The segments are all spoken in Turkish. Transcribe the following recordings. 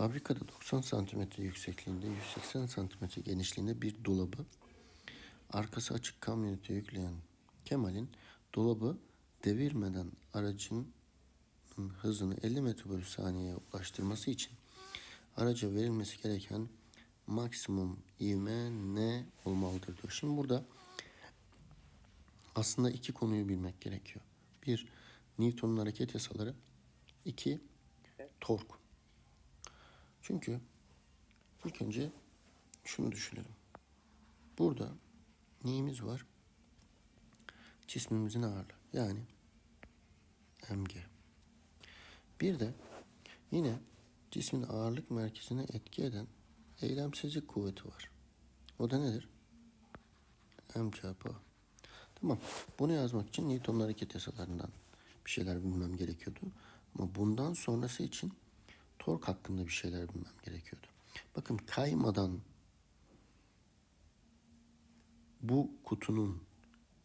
Fabrikada 90 cm yüksekliğinde 180 cm genişliğinde bir dolabı arkası açık kamyonete yükleyen Kemal'in dolabı devirmeden aracın hızını 50 metre bölü saniyeye ulaştırması için araca verilmesi gereken maksimum ivme ne olmalıdır diyor. Şimdi burada aslında iki konuyu bilmek gerekiyor. Bir, Newton'un hareket yasaları. iki tork. Çünkü ilk önce şunu düşünelim. Burada neyimiz var? Cismimizin ağırlığı. Yani mg. Bir de yine cismin ağırlık merkezine etki eden eylemsizlik kuvveti var. O da nedir? M çarpı A. Tamam. Bunu yazmak için Newton'un hareket yasalarından bir şeyler bilmem gerekiyordu. Ama bundan sonrası için tork hakkında bir şeyler bilmem gerekiyordu. Bakın kaymadan bu kutunun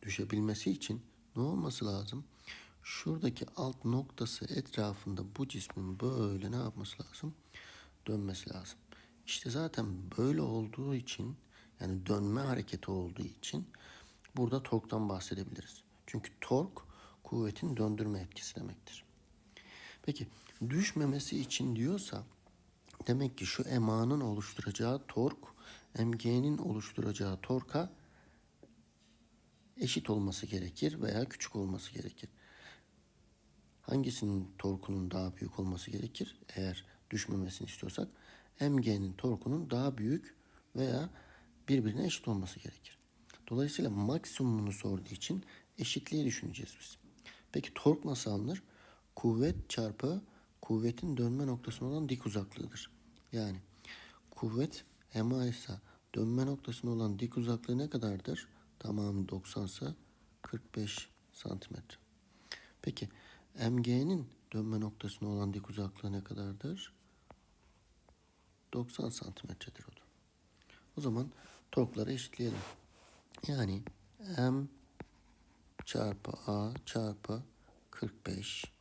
düşebilmesi için ne olması lazım? Şuradaki alt noktası etrafında bu cismin böyle ne yapması lazım? Dönmesi lazım. İşte zaten böyle olduğu için yani dönme hareketi olduğu için burada torktan bahsedebiliriz. Çünkü tork kuvvetin döndürme etkisi demektir. Peki düşmemesi için diyorsa demek ki şu emanın oluşturacağı tork mg'nin oluşturacağı torka eşit olması gerekir veya küçük olması gerekir. Hangisinin torkunun daha büyük olması gerekir? Eğer düşmemesini istiyorsak mg'nin torkunun daha büyük veya birbirine eşit olması gerekir. Dolayısıyla maksimumunu sorduğu için eşitliği düşüneceğiz biz. Peki tork nasıl alınır? Kuvvet çarpı kuvvetin dönme noktasına olan dik uzaklığıdır. Yani kuvvet ma ise dönme noktasına olan dik uzaklığı ne kadardır? Tamamı 90 ise 45 santimetre. Peki mg'nin dönme noktasına olan dik uzaklığı ne kadardır? 90 santimetredir o da. O zaman torkları eşitleyelim. Yani m çarpı a çarpı 45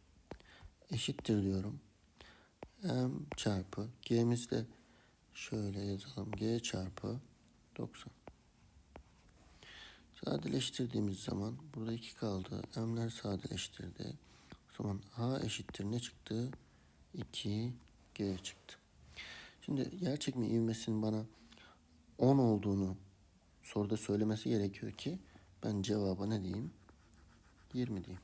eşittir diyorum. m çarpı g'miz de şöyle yazalım. g çarpı 90. Sadeleştirdiğimiz zaman burada 2 kaldı. M'ler sadeleştirdi. O zaman a eşittir ne çıktı? 2 g çıktı. Şimdi yer çekme ivmesinin bana 10 olduğunu soruda söylemesi gerekiyor ki ben cevaba ne diyeyim? 20 diyeyim.